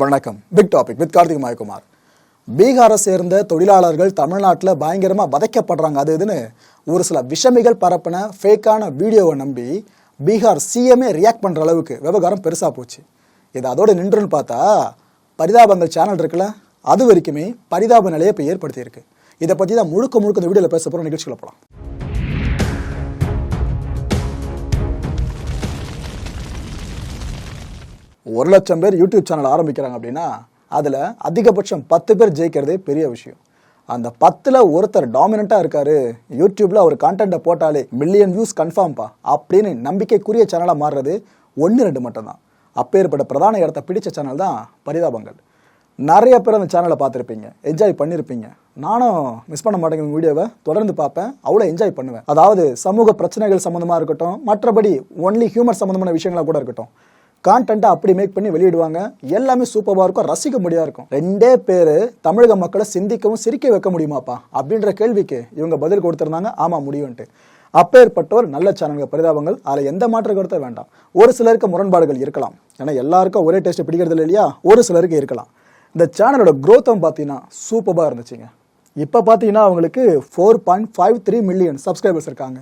வணக்கம். Big topic with Karthik Mayakumar. பீகாரை சேர்ந்த தொழிலாளர்கள் தமிழ்நாட்டில் பயங்கரமாக வதைக்கப்படுறாங்க. அது இதுன்னு ஒரு சில விஷமிகள் பரப்பின ஃபேக்கான வீடியோவை நம்பி பீகார் சிஎம்ஏ ரியாக்ட் பண்ணுற அளவுக்கு விவகாரம் பெருசாக போச்சு. இது அதோடு நின்றுன்னு பார்த்தா பரிதாபங்கள் சேனல் இருக்குல்ல? அது வரைக்குமே பரிதாப நிலையை இப்போ ஏற்படுத்தியிருக்கு. இதை பற்றி தான் முழுக்க முழுக்க இந்த வீடியோவில் பேச போகிற நிகழ்ச்சிகளை போகலாம் ஒரு லட்சம் பேர் யூடியூப் சேனல் ஆரம்பிக்கிறாங்க அப்படின்னா அதில் அதிகபட்சம் பத்து பேர் ஜெயிக்கிறதே பெரிய விஷயம். அந்த பத்தில் ஒருத்தர் டாமினண்ட்டாக இருக்காரு யூடியூப்பில் அவர் கான்டென்ட்டை போட்டாலே மில்லியன் வியூஸ் கன்ஃபார்ம்ப்பா அப்படின்னு நம்பிக்கைக்குரிய சேனலாக மாறுறது ஒன்று ரெண்டு மட்டும்தான். அப்பேற்பட்ட பிரதான இடத்த பிடித்த சேனல் தான் பரிதாபங்கள். நிறைய பேர் அந்த சேனலை பார்த்துருப்பீங்க என்ஜாய் பண்ணியிருப்பீங்க நானும் மிஸ் பண்ண மாட்டேங்க வீடியோவை தொடர்ந்து பார்ப்பேன் அவ்வளோ என்ஜாய் பண்ணுவேன். அதாவது சமூக பிரச்சனைகள் சம்மந்தமாக இருக்கட்டும் மற்றபடி ஒன்லி ஹியூமர் சம்மந்தமான விஷயங்களாக கூட இருக்கட்டும். கான்டென்ட்டை அப்படி மேக் பண்ணி வெளியிடுவாங்க. எல்லாமே சூப்பராக இருக்கும் ரசிக்க முடியா இருக்கும். ரெண்டே பேர் தமிழக மக்களை சிந்திக்கவும் சிரிக்க வைக்க முடியுமாப்பா? அப்படின்ற கேள்விக்கு இவங்க பதில் கொடுத்துருந்தாங்க. ஆமாம் முடியும்ட்டு அப்பேற்பட்டோர் நல்ல சேனல்கள் பரிதாபங்கள். அதில் எந்த மாற்ற கருத்தை வேண்டாம். ஒரு சிலருக்கு முரண்பாடுகள் இருக்கலாம். ஏன்னா எல்லாருக்கும் ஒரே டேஸ்ட் பிடிக்கிறது இல்லையா? ஒரு சிலருக்கு இருக்கலாம். இந்த சேனலோட growth-உம் பார்த்தீங்கன்னா சூப்பராக இருந்துச்சுங்க. இப்போ பார்த்தீங்கன்னா அவங்களுக்கு four point five three million subscribers இருக்காங்க.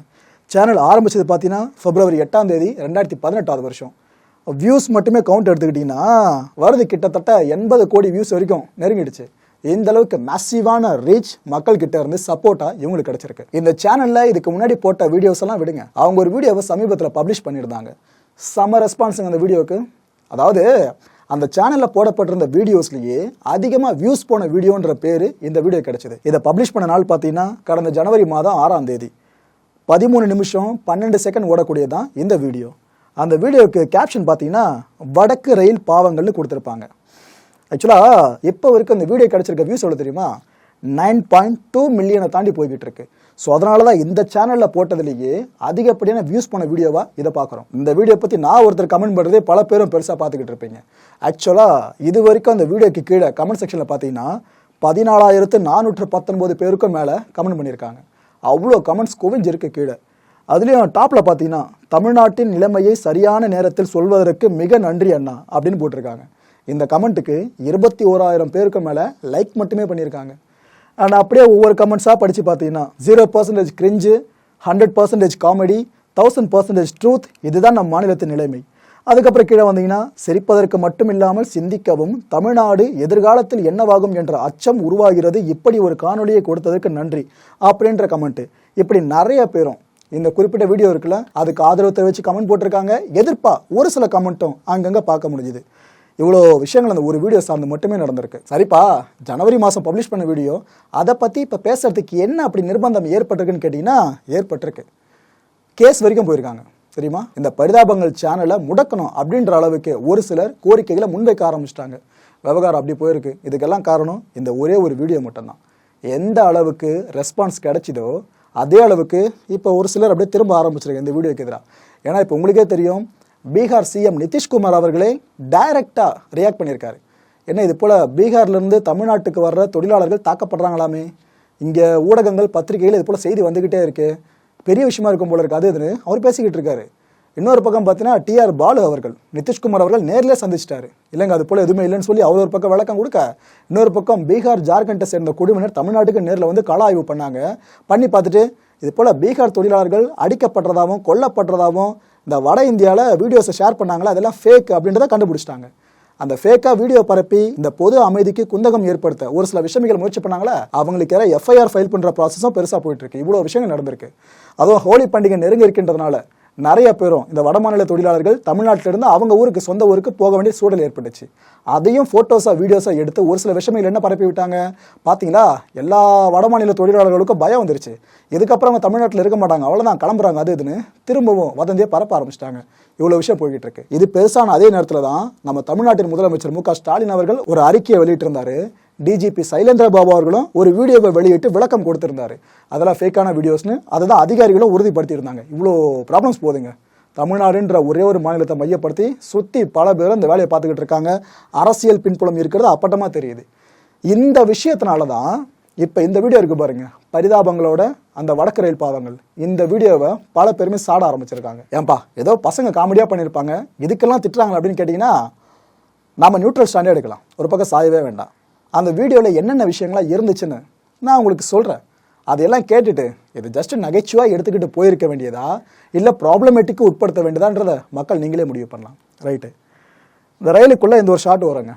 சேனல் ஆரம்பிச்சது பார்த்தீங்கன்னா பிப்ரவரி எட்டாம் தேதி ரெண்டாயிரத்தி பதினெட்டாவது வருஷம். வியூஸ் மட்டுமே கவுண்ட் எடுத்துக்கிட்டிங்கன்னா வருது கிட்டத்தட்ட எண்பது கோடி வியூஸ் வரைக்கும் நெருங்கிடுச்சு. இந்த அளவுக்கு மேசிவான ரீச் மக்கள் கிட்ட இருந்து சப்போர்ட்டா இவங்களுக்கு கிடைச்சிருக்கு. இந்த சேனல்ல இதுக்கு முன்னாடி போட்ட வீடியோஸ் எல்லாம் விடுங்க. அவங்க ஒரு வீடியோவை சமீபத்தில் பப்ளிஷ் பண்ணியிருந்தாங்க. செம ரெஸ்பான்ஸுங்க அந்த வீடியோவுக்கு அதாவது அந்த சேனலில் போடப்பட்டிருந்த வீடியோஸ்லேயே அதிகமாக வியூஸ் போன வீடியோன்ற பேர் இந்த வீடியோ கிடைச்சது. இதை பப்ளிஷ் பண்ண நாள் பார்த்தீங்கன்னா கடந்த ஜனவரி மாதம் ஆறாம் தேதி. பதிமூணு நிமிஷம் பன்னெண்டு செகண்ட் ஓடக்கூடியதான் இந்த வீடியோ அந்த வீடியோவுக்கு கேப்ஷன் பார்த்தீங்கன்னா வடக்கு ரயில் பாவங்கள்னு கொடுத்துருப்பாங்க. ஆக்சுவலாக இப்போ வரைக்கும் அந்த வீடியோ கிடச்சிருக்க வியூஸ் எவ்வளோ தெரியுமா? நைன் பாயிண்ட் டூ மில்லியனை தாண்டி போய்கிட்டு இருக்கு ஸோ அதனால தான் இந்த சேனலில் போட்டதுலேயே அதிகப்படியான வியூஸ் பண்ண வீடியோவாக இதை பார்க்குறோம். இந்த வீடியோ பற்றி நான் ஒருத்தர் கமெண்ட் பண்ணுறதே பல பேரும் பெருசாக பார்த்துக்கிட்டு இருப்பீங்க. ஆக்சுவலாக இது வரைக்கும் அந்த வீடியோக்கு கீழே கமெண்ட் செக்ஷனில் பார்த்தீங்கன்னா பதினாலாயிரத்து நானூற்று பத்தொன்பது பேருக்கும் மேலே கமெண்ட் பண்ணியிருக்காங்க. அவ்வளோ கமெண்ட்ஸ் குவிஞ்சிருக்கு கீழே. அதுலேயும் டாப்பில் பார்த்தீங்கன்னா தமிழ்நாட்டின் நிலைமையை சரியான நேரத்தில் சொல்வதற்கு மிக நன்றி அண்ணா அப்படின்னு போட்டிருக்காங்க. இந்த கமெண்ட்டுக்கு இருபத்தி ஓராயிரம் பேருக்கு மேலே லைக் மட்டுமே பண்ணியிருக்காங்க. அண்ட் அப்படியே ஒவ்வொரு கமெண்ட்ஸாக படித்து பார்த்தீங்கன்னா zero percentage cringe hundred percentage comedy thousand percentage truth இதுதான் நம் மாநிலத்தின் நிலைமை. அதுக்கப்புறம் கீழே வந்தீங்கன்னா சிரிப்பதற்கு மட்டும் இல்லாமல் சிந்திக்கவும் தமிழ்நாடு எதிர்காலத்தில் என்னவாகும் என்ற அச்சம் உருவாகிறது. இப்படி ஒரு காணொளியை கொடுத்ததற்கு நன்றி அப்படின்ற கமெண்ட்டு இப்படி நிறைய பேரும் இந்த குறிப்பிட்ட வீடியோ இருக்குல்ல அதுக்கு ஆதரவு தெரிவித்து கமெண்ட் போட்டிருக்காங்க. எதிர்ப்பா ஒரு சில கமெண்ட்டும் அங்கங்கே பார்க்க முடிஞ்சுது. இவ்வளோ விஷயங்கள் அந்த ஒரு வீடியோ சார்ந்து மட்டுமே நடந்திருக்கு. சரிப்பா ஜனவரி மாதம் பப்ளிஷ் பண்ண வீடியோ அதை பற்றி இப்போ பேசுறதுக்கு என்ன அப்படி நிர்பந்தம் ஏற்பட்டிருக்குன்னு கேட்டிங்கன்னா ஏற்பட்டிருக்கு. கேஸ் வரைக்கும் போயிருக்காங்க. தெரியுமா? இந்த பரிதாபங்கள் சேனலை முடக்கணும் அப்படின்ற அளவுக்கு ஒரு சிலர் கோரிக்கைகளை முன்வைக்க ஆரம்பிச்சிட்டாங்க. விவகாரம் அப்படி போயிருக்கு. இதுக்கெல்லாம் காரணம் இந்த ஒரே ஒரு வீடியோ மட்டும்தான். எந்த அளவுக்கு ரெஸ்பான்ஸ் கிடைச்சிதோ அதே அளவுக்கு இப்போ ஒரு சிலர் அப்படியே திரும்ப ஆரம்பிச்சிருக்கேன் இந்த வீடியோக்கு எதிராக ஏன்னா இப்போ உங்களுக்கே தெரியும் பீகார் சிஎம் நிதிஷ்குமார் அவர்களே டைரக்டாக ரியாக்ட் பண்ணியிருக்காரு. என்ன இது போல் பீகார்லேருந்து தமிழ்நாட்டுக்கு வர்ற தொழிலாளர்கள் தாக்கப்படுறாங்களாமே? இங்கே ஊடகங்கள் பத்திரிகைகள் இது போல் செய்தி வந்துக்கிட்டே இருக்குது பெரிய விஷயமா இருக்கும் போல இருக்குது அது இதுன்னு அவர் பேசிக்கிட்டு இருக்காரு. இன்னொரு பக்கம் பார்த்தீங்கன்னா டிஆர் பாலு அவர்கள் நிதிஷ்குமார் அவர்கள் நேரில் சந்திச்சிட்டாரு. இல்லைங்க அது போல் எதுவுமே இல்லைன்னு சொல்லி அவர் ஒரு பக்கம் விளக்கம் கொடுக்க இன்னொரு பக்கம் பீகார் ஜார்க்கண்டை சேர்ந்த குழுவினர் தமிழ்நாட்டுக்கு நேரில் வந்து கள ஆய்வு பண்ணாங்க. பண்ணி பார்த்துட்டு இது போல் பீகார் தொழிலாளர்கள் அடிக்கப்படுறதாகவும் கொல்லப்படுறதாகவும் இந்த வட இந்தியாவில் வீடியோஸை ஷேர் பண்ணாங்களா அதெல்லாம் ஃபேக் அப்படின்றத கண்டுபிடிச்சிட்டாங்க. அந்த ஃபேக்காக வீடியோ பரப்பி இந்த பொது அமைதிக்கு குந்தகம் ஏற்படுத்த ஒரு சில விஷயங்கள் முயற்சி பண்ணாங்களா அவங்களுக்கு யாராவது எஃப்ஐஆர் ஃபைல் பண்ணுற ப்ராசஸும் பெருசாக போயிட்டு இருக்கு. இவ்வளோ விஷயங்கள் நடந்திருக்கு. அதுவும் ஹோலி பண்டிகை நெருங்கி இருக்கின்றதுனால நிறைய பேரும் இந்த வடமாநில தொழிலாளர்கள் தமிழ்நாட்டிலிருந்து அவங்க ஊருக்கு சொந்த ஊருக்கு போக வேண்டிய சூழல் ஏற்பட்டுச்சு. அதையும் ஃபோட்டோஸாக வீடியோஸாக எடுத்து ஒரு சில விஷயங்கள் என்ன பரப்பி விட்டாங்க? பார்த்தீங்களா எல்லா வடமாநில தொழிலாளர்களுக்கும் பயம் வந்துருச்சு. இதுக்கப்புறம் அவங்க தமிழ்நாட்டில் இருக்க மாட்டாங்க. அவ்வளோதான் கிளம்புறாங்க. அது இதுன்னு திரும்பவும் வதந்தியை பரப்ப ஆரம்பிச்சிட்டாங்க. இவ்வளோ விஷயம் போய்கிட்டு இருக்கு இது பெருசான அதே நேரத்தில் தான் நம்ம தமிழ்நாட்டின் முதலமைச்சர் மு க ஸ்டாலின் அவர்கள் ஒரு அறிக்கையை வெளியிட்டிருந்தாரு. டிஜிபி சைலேந்திர பாபு அவர்களும் ஒரு வீடியோவை வெளியிட்டு விளக்கம் கொடுத்திருந்தாரு. அதெல்லாம் ஃபேக்கான வீடியோஸ்னு அதை தான் அதிகாரிகளும் உறுதிப்படுத்தியிருந்தாங்க. இவ்வளோ ப்ராப்ளம்ஸ் போதுங்க. தமிழ்நாடுன்ற ஒரே ஒரு மாநிலத்தை மையப்படுத்தி சுற்றி பல பேர் இந்த வேலையை பார்த்துக்கிட்டு இருக்காங்க. அரசியல் பின்புலம் இருக்கிறது அப்பட்டமாக தெரியுது. இந்த விஷயத்தினால தான் இப்போ இந்த வீடியோ இருக்கு பாருங்க. பரிதாபங்களோட அந்த வடக்கு ரயில் பாவங்கள் இந்த வீடியோவை பல பேருமே சாட ஆரம்பிச்சிருக்காங்க. ஏன்பா ஏதோ பசங்க காமெடியாக பண்ணியிருப்பாங்க. இதுக்கெல்லாம் திட்டுறாங்க அப்படின்னு கேட்டிங்கன்னா நாம் நியூட்ரல் ஸ்டாண்டே எடுக்கலாம். ஒரு பக்கம் சாயவே வேண்டாம். அந்த வீடியோவில் என்னென்ன விஷயங்கள்லாம் இருந்துச்சுன்னு நான் உங்களுக்கு சொல்கிறேன் அதையெல்லாம் கேட்டுட்டு இது ஜஸ்ட் நகைச்சுவாக எடுத்துக்கிட்டு போயிருக்க வேண்டியதா? இல்லை ப்ராப்ளமேட்டிக்கு உட்படுத்த வேண்டியதான்றதை மக்கள் நீங்களே முடிவு பண்ணலாம். ரைட்டு இந்த ரயிலுக்குள்ளே இந்த ஒரு ஷாட் வருங்க.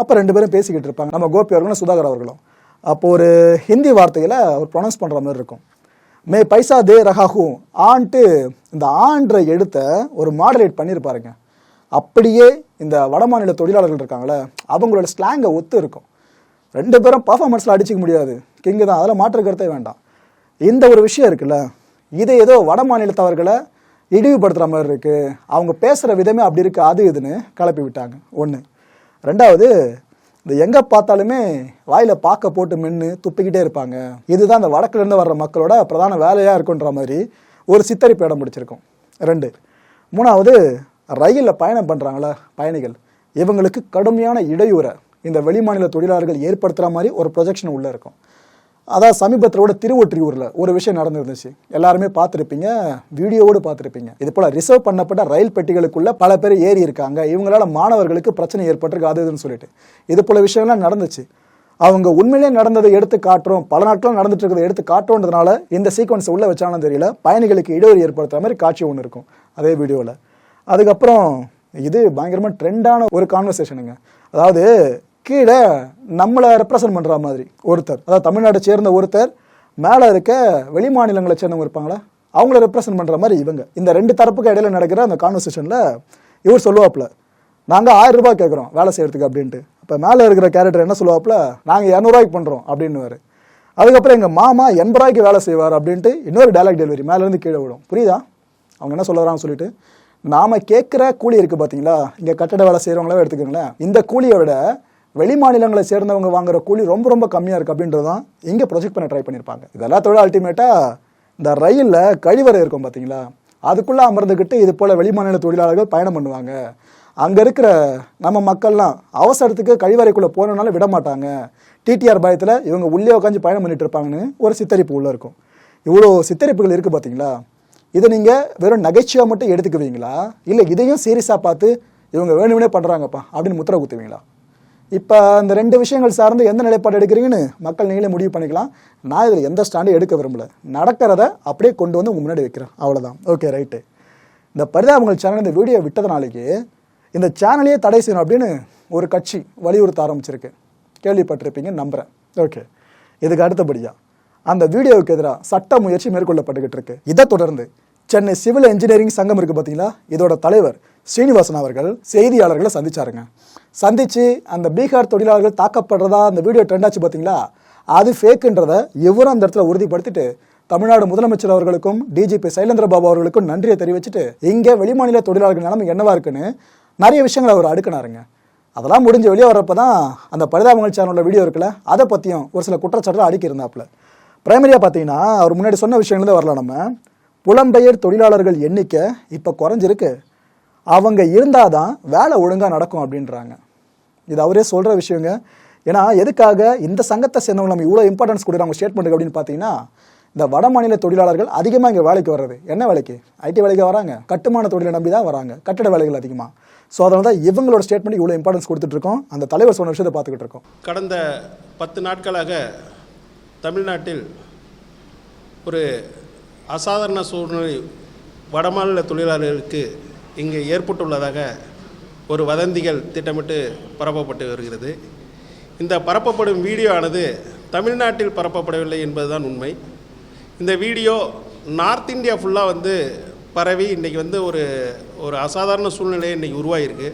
அப்போ ரெண்டு பேரும் பேசிக்கிட்டு இருப்பாங்க. நம்ம கோபி அவர்களும் சுதாகர் அவர்களும். அப்போ ஒரு ஹிந்தி வார்த்தைகளை அவர் ப்ரொனவுன்ஸ் பண்ணுற மாதிரி இருக்கும். மே பைசா தே ரஹாஹூ ஆன்ட்டு இந்த ஆன்ற எடுத்த ஒரு மாடரேட் பண்ணியிருப்பாருங்க அப்படியே இந்த வடமாநில தொழிலாளர்கள் இருக்காங்களே அவங்களோட ஸ்லாங்கை ஒத்து இருக்கும். ரெண்டு பேரும் பர்ஃபார்மன்ஸில் அடிச்சிக்க முடியாது. கிங்கு தான். அதில் மாற்று கருத்தே வேண்டாம். இந்த ஒரு விஷயம் இருக்குல்ல இது ஏதோ வட மாநிலத்தவர்களை இழிவுபடுத்துகிற மாதிரி இருக்குது அவங்க பேசுகிற விதமே அப்படி இருக்குது அது இதுன்னு கிளப்பி விட்டாங்க. ஒன்று ரெண்டாவது இந்த எங்கே பார்த்தாலுமே வாயில் பாக்க போட்டு மென்று துப்பிக்கிட்டே இருப்பாங்க. இதுதான் இந்த வடக்குலேருந்து வர்ற மக்களோட பிரதான வேலையாக இருக்குன்ற மாதிரி ஒரு சித்தரிப்பு இடம் பிடிச்சிருக்கும். ரெண்டு. மூணாவது ரயிலில் பயணம் பண்ணுறாங்களா பயணிகள். இவங்களுக்கு கடுமையான இடையூறை. இந்த வெளிமாநில தொழிலாளர்கள் ஏற்படுத்துகிற மாதிரி ஒரு ப்ரொஜெக்ஷன் உள்ளே இருக்கும். அதான் சமீபத்திலோட திருவொற்றியூரில் ஒரு விஷயம் நடந்துருந்துச்சு. எல்லாருமே பார்த்துருப்பீங்க வீடியோவோடு பார்த்துருப்பீங்க. இது போல் ரிசர்வ் பண்ணப்பட்ட ரயில் பெட்டிகளுக்குள்ளே பல பேர் ஏறி இருக்காங்க. இவங்களால மாணவர்களுக்கு பிரச்சனை ஏற்பட்டிருக்கு அது இதுன்னு சொல்லிட்டு. இது போல விஷயம்லாம் நடந்துச்சு. அவங்க உண்மையிலே நடந்ததை எடுத்து காட்டுறோம். பல நாட்கள் நடந்துட்டு இருக்கிறத எடுத்து காட்டுறோன்றதுனால இந்த சீக்வன்ஸ் உள்ளே வச்சாலும் தெரியல. பயணிகளுக்கு இடையூறு ஏற்படுத்துற மாதிரி காட்சி ஒன்று இருக்கும் அதே வீடியோவில் அதுக்கப்புறம் இது பயங்கரமாக ட்ரெண்டான ஒரு கான்வர்சேஷனுங்க அதாவது கீழே நம்மளை ரெப்ரசன்ட் பண்ணுற மாதிரி ஒருத்தர். அதாவது தமிழ்நாட்டை சேர்ந்த ஒருத்தர் மேலே இருக்க வெளி மாநிலங்களை சேர்ந்தவங்க இருப்பாங்களா? அவங்கள ரெப்ரசன்ட் பண்ணுற மாதிரி இவங்க. இந்த ரெண்டு தரப்புக்கு இடையில நடக்கிற அந்த கான்வர்சேஷனில் இவர் சொல்லுவாப்புல நாங்கள் ஆயிரம் ரூபாய் கேட்குறோம் வேலை செய்கிறதுக்கு அப்படின்ட்டு. இப்போ மேலே இருக்கிற கேரக்டர் என்ன சொல்லுவாப்புல நாங்கள் இரநூறுவாய்க்கு பண்ணுறோம் அப்படின்னுவார். அதுக்கப்புறம் எங்கள் மாமா எண்பது ரூபாய்க்கு வேலை செய்வார் அப்படின்ட்டு இன்னொரு டைலாக் டெலிவரி மேலேருந்து கீழே விடும் புரியுதா? அவங்க என்ன சொல்ல வராங்கன்னு சொல்லிட்டு நாம் கேட்குற கூலி இருக்குது பார்த்தீங்களா இங்கே கட்டட வேலை செய்கிறவங்களே எடுத்துக்கோங்களேன். இந்த கூலியை விட வெளி மாநிலங்களை சேர்ந்தவங்க வாங்குற கூலி ரொம்ப ரொம்ப கம்மியாக இருக்குது அப்படின்றதான் இங்கே ப்ரொஜெக்ட் பண்ண ட்ரை பண்ணியிருப்பாங்க. இது எல்லாத்தோட அல்டிமேட்டாக இந்த ரயிலில் கழிவறை இருக்கும் பார்த்தீங்களா அதுக்குள்ளே அமர்ந்துக்கிட்டு இது போல் வெளிமாநில தொழிலாளர்கள் பயணம் பண்ணுவாங்க. அங்கே இருக்கிற நம்ம மக்கள்லாம் அவசரத்துக்கு கழிவறைக்குள்ளே போகணுன்னாலும் விட மாட்டாங்க. டிடிஆர் பயத்தில் இவங்க உள்ளே உட்காந்து பயணம் பண்ணிட்டு இருப்பாங்கன்னு ஒரு சித்தரிப்பு உள்ளே இருக்கும். இவ்வளோ சித்தரிப்புகள் இருக்குது பார்த்தீங்களா இதை நீங்கள் வெறும் நகைச்சுவாக மட்டும் எடுத்துக்குவீங்களா? இல்லை இதையும் சீரியஸாக பார்த்து இவங்க வேணும்னே பண்ணுறாங்கப்பா அப்படின்னு முத்திரை குத்துவீங்களா? இப்போ இந்த ரெண்டு விஷயங்கள் சார்ந்து எந்த நிலைப்பாடு எடுக்கிறீங்கன்னு மக்கள் நீங்களே முடிவு பண்ணிக்கலாம். நான் இதில் எந்த ஸ்டாண்டும் எடுக்க விரும்பல. நடக்கிறத அப்படியே கொண்டு வந்து உங்கள் முன்னாடி வைக்கிறேன். அவ்வளோதான் ஓகே ரைட்டு இந்த பரிதாபங்கள் சேனல் இந்த வீடியோ விட்டதுனாலேயே இந்த சேனலையே தடை செய்யணும் அப்படின்னு ஒரு கட்சி வலியுறுத்த ஆரம்பிச்சிருக்கு. கேள்விப்பட்டிருப்பீங்க நம்புகிறேன் ஓகே இதுக்கு அடுத்தபடியா அந்த வீடியோவுக்கு எதிராக சட்ட முயற்சி மேற்கொள்ளப்பட்டுக்கிட்டு இருக்கு. இதை தொடர்ந்து சென்னை சிவில் இன்ஜினியரிங் சங்கம் இருக்கு பார்த்தீங்களா இதோட தலைவர் ஸ்ரீனிவாசன் அவர்கள் செய்தியாளர்களை சந்திச்சாருங்க. சந்திச்சு அந்த பீகார் தொழிலாளர்கள் தாக்கப்படுறதா அந்த வீடியோ ட்ரெண்ட் ஆச்சு பார்த்தீங்களா அது ஃபேக்குன்றத எவரும் அந்த இடத்துல உறுதிப்படுத்திட்டு தமிழ்நாடு முதலமைச்சர் அவர்களுக்கும் டிஜிபி சைலேந்திர பாபு அவர்களுக்கும் நன்றியை தெரிவிச்சுட்டு இங்கே வெளிமாநில தொழிலாளர்கள் நிலைமை என்னவா இருக்குன்னு நிறைய விஷயங்களை அவர் அடுக்கினாருங்க. அதெல்லாம் முடிஞ்சு வெளியே வரப்போ தான் அந்த பரிதாபங்கள் சேனலில் வீடியோ இருக்குல்ல அதை பற்றியும் ஒரு சில குற்றச்சாட்டுகள் அடுக்கி இருந்தாப்புல பிரைமரியாக பார்த்தீங்கன்னா அவர் முன்னாடி சொன்ன விஷயங்கள்தான் வரலாம் நம்ம. புலம்பெயர் தொழிலாளர்கள் எண்ணிக்கை இப்போ குறைஞ்சிருக்கு. அவங்க இருந்தால் தான் வேலை ஒழுங்காக நடக்கும் அப்படின்றாங்க. இது அவரே சொல்கிற விஷயங்க. ஏன்னா எதுக்காக இந்த சங்கத்தை சேர்ந்தவங்க நம்ம இவ்வளோ இம்பார்ட்டன்ஸ் கொடுக்குறாங்க ஸ்டேட்மெண்ட்டுக்கு அப்படின்னு பார்த்தீங்கன்னா இந்த வட மாநில தொழிலாளர்கள் அதிகமாக இங்கே வேலைக்கு வர்றது. என்ன வேலைக்கு? ஐடி வேலைக்கு வராங்க? கட்டுமான தொழிலை நம்பி தான் வராங்க. கட்டட வேலைகள் அதிகமாக ஸோ அதனால தான் இவங்களோட ஸ்டேட்மெண்ட் இவ்வளோ இம்பார்ட்டன்ஸ் கொடுத்துட்ருக்கோம் அந்த தலைவர் சொன்ன விஷயத்தை பார்த்துக்கிட்டு இருக்கோம். கடந்த பத்து நாட்களாக தமிழ்நாட்டில் ஒரு அசாதாரண சூழ்நிலை வடமாநில தொழிலாளர்களுக்கு இங்கே ஏற்பட்டுள்ளதாக ஒரு வதந்திகள் திட்டமிட்டு பரப்பப்பட்டு வருகிறது. இந்த பரப்பப்படும் வீடியோ ஆனது தமிழ்நாட்டில் பரப்பப்படவில்லை என்பதுதான் உண்மை. இந்த வீடியோ நார்த் இந்தியா ஃபுல்லாக வந்து பரவி இன்றைக்கி வந்து ஒரு ஒரு அசாதாரண சூழ்நிலை இன்றைக்கி உருவாகிருக்கு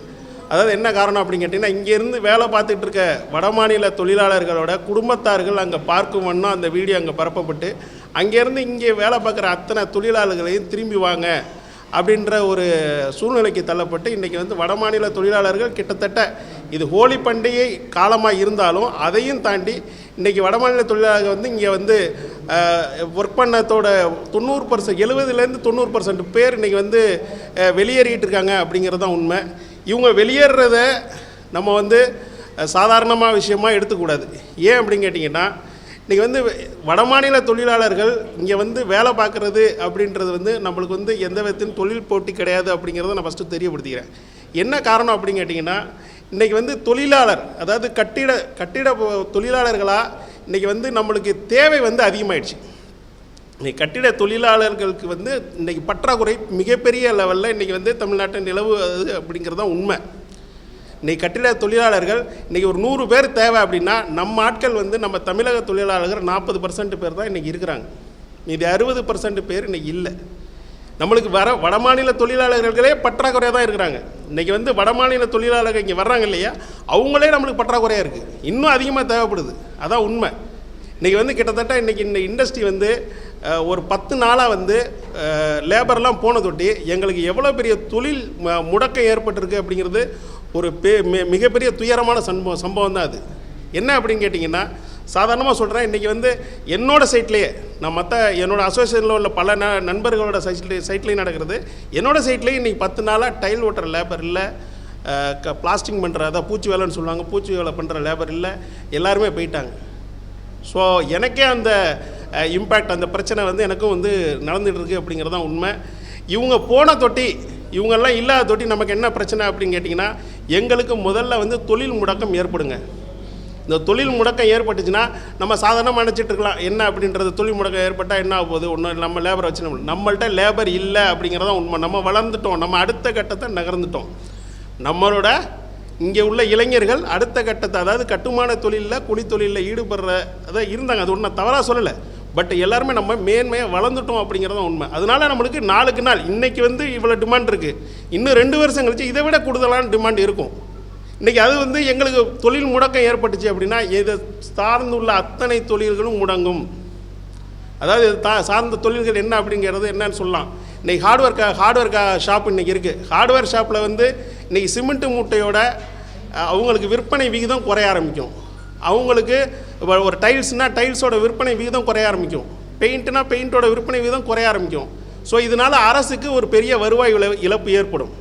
அதாவது என்ன காரணம் அப்படின்னு கேட்டிங்கன்னா இங்கேருந்து வேலை பார்த்துட்டு இருக்க வடமாநில தொழிலாளர்களோட குடும்பத்தார்கள் அங்கே பார்க்கும் வண்ணம் அந்த வீடியோ அங்கே பரப்பப்பட்டு அங்கேருந்து இங்கே வேலை பார்க்குற அத்தனை தொழிலாளர்களையும் திரும்பி வாங்க அப்படின்ற ஒரு சூழ்நிலைக்கு தள்ளப்பட்டு இன்றைக்கி வந்து வடமாநில தொழிலாளர்கள் கிட்டத்தட்ட இது ஹோலி பண்டிகை காலமாக இருந்தாலும் அதையும் தாண்டி இன்றைக்கி வடமாநில தொழிலாளர்கள் வந்து இங்கே வந்து ஒர்க் பண்ணத்தோட தொண்ணூறு பர்சன்ட் எழுபதுலேருந்து தொண்ணூறு பர்சன்ட் பேர் இன்றைக்கி வந்து வெளியேறிகிட்டு இருக்காங்க அப்படிங்கிறது தான் உண்மை. இவங்க வெளியேறத நம்ம வந்து சாதாரணமாக விஷயமா எடுத்துக்கூடாது. ஏன் அப்படின்னு கேட்டிங்கன்னா இன்றைக்கி வந்து வடமாநில தொழிலாளர்கள் இங்கே வந்து வேலை பார்க்குறது அப்படின்றது வந்து நம்மளுக்கு வந்து எந்த விதத்திலும் தொழில் போட்டி கிடையாது அப்படிங்கிறத நான் ஃபஸ்ட்டு தெரியப்படுத்திக்கிறேன். என்ன காரணம் அப்படின்னு கேட்டிங்கன்னா இன்றைக்கி வந்து தொழிலாளர் அதாவது கட்டிட கட்டிட தொழிலாளர்களாக இன்றைக்கி வந்து நம்மளுக்கு தேவை வந்து அதிகமாயிடுச்சு. இன்றைக்கி கட்டிட தொழிலாளர்களுக்கு வந்து இன்றைக்கி பற்றாக்குறை மிகப்பெரிய லெவலில் இன்றைக்கி வந்து தமிழ்நாட்டில் நிலவுவது அப்படிங்கிறது தான் உண்மை. இன்னைக்கு கட்டிட தொழிலாளர்கள் இன்றைக்கி ஒரு நூறு பேர் தேவை அப்படின்னா நம்ம ஆட்கள் வந்து நம்ம தமிழக தொழிலாளர்கள் நாற்பது பர்சன்ட் பேர் தான் இன்றைக்கி இருக்கிறாங்க. மீதி அறுபது பர்சன்ட் பேர் இன்றைக்கி இல்லை. நம்மளுக்கு வர வடமாநில தொழிலாளர்களே பற்றாக்குறையாக தான் இருக்கிறாங்க. இன்றைக்கி வந்து வடமாநில தொழிலாளர்கள் இங்கே வர்றாங்க இல்லையா அவங்களே நம்மளுக்கு பற்றாக்குறையாக இருக்குது இன்னும் அதிகமாக தேவைப்படுது. அதான் உண்மை. இன்றைக்கி வந்து கிட்டத்தட்ட இன்றைக்கி இந்த இண்டஸ்ட்ரி வந்து ஒரு பத்து நாளாக வந்து லேபர்லாம் போனதொட்டி எங்களுக்கு எவ்வளோ பெரிய தொழில் ம- முடக்கம் ஏற்பட்டிருக்கு அப்படிங்கிறது ஒரு பெ மிகப்பெரிய துயரமான சம்பவம் சம்பவம் தான் அது. என்ன அப்படின்னு கேட்டிங்கன்னா சாதாரணமாக சொல்கிறேன் இன்றைக்கி வந்து என்னோடய சைட்லேயே நான் மற்ற என்னோடய அசோசியேஷனில் உள்ள பல ந நண்பர்களோட சைட்லே சைட்லேயும் நடக்கிறது. என்னோடய சைட்லேயும் இன்றைக்கி பத்து நாளாக டைல் ஓட்டுற லேபர் இல்லை க பிளாஸ்டிங் பண்ணுற அதான் பூச்சி வேலைன்னு சொல்லுவாங்க பூச்சி வேலை பண்ணுற லேபர் இல்லை எல்லாருமே போயிட்டாங்க. ஸோ எனக்கே அந்த இம்பேக்ட் அந்த பிரச்சனை வந்து எனக்கும் வந்து நடந்துகிட்ருக்கு இருக்கு அப்படிங்கிறது தான் உண்மை. இவங்க போன தொட்டி இவங்கெல்லாம் இல்லாத தொட்டி நமக்கு என்ன பிரச்சனை அப்படின்னு கேட்டிங்கன்னா எங்களுக்கு முதல்ல வந்து தொழில் முடக்கம் ஏற்படுங்க. இந்த தொழில் முடக்கம் ஏற்பட்டுச்சுன்னா நம்ம சாதாரணமாக நினச்சிட்டு இருக்கலாம் என்ன அப்படின்றது தொழில் முடக்கம் ஏற்பட்டால் என்ன ஆக போகுது? ஒன்றும் நம்ம லேபரை வச்சு நம்ம நம்மள்ட்ட லேபர் இல்லை அப்படிங்கிறதான் உண்மை. நம்ம வளர்ந்துட்டோம் நம்ம அடுத்த கட்டத்தை நகர்ந்துட்டோம். நம்மளோட இங்கே உள்ள இளைஞர்கள் அடுத்த கட்டத்தை அதாவது கட்டுமான தொழிலில் குழி தொழிலில் ஈடுபடுற அதான் இருந்தாங்க. அது ஒன்றும் தவறாக சொல்லலை. பட் எல்லாருமே நம்ம மேன்மையாக வளர்ந்துட்டோம் அப்படிங்கிறது தான் உண்மை. அதனால நம்மளுக்கு நாளுக்கு நாள் இன்னைக்கு வந்து இவ்வளோ டிமாண்ட் இருக்குது இன்னும் ரெண்டு வருஷம் கழிச்சு இதை விட கூடுதலான டிமாண்ட் இருக்கும். இன்றைக்கி அது வந்து எங்களுக்கு தொழில் முடக்கம் ஏற்பட்டுச்சு அப்படின்னா இதை சார்ந்துள்ள அத்தனை தொழில்களும் முடங்கும். அதாவது இது தா சார்ந்த தொழில்கள் என்ன அப்படிங்கிறது என்னன்னு சொல்லலாம். இன்றைக்கி ஹார்ட்வேர் கா ஹார்ட்வேர் கா ஷாப் இன்றைக்கி இருக்குது ஹார்ட்வேர் ஷாப்பில் வந்து இன்றைக்கி சிமெண்ட்டு மூட்டையோட அவங்களுக்கு விற்பனை விகிதம் குறைய ஆரம்பிக்கும். அவங்களுக்கு ஒரு டைல்ஸ்னால் டைல்ஸோட விற்பனை விகிதம் குறைய ஆரம்பிக்கும். பெயிண்ட்னா பெயிண்ட்டோட விற்பனை விகிதம் குறைய ஆரம்பிக்கும். ஸோ இதனால் அரசுக்கு ஒரு பெரிய வருவாய் இழ- இழப்பு ஏற்படும்.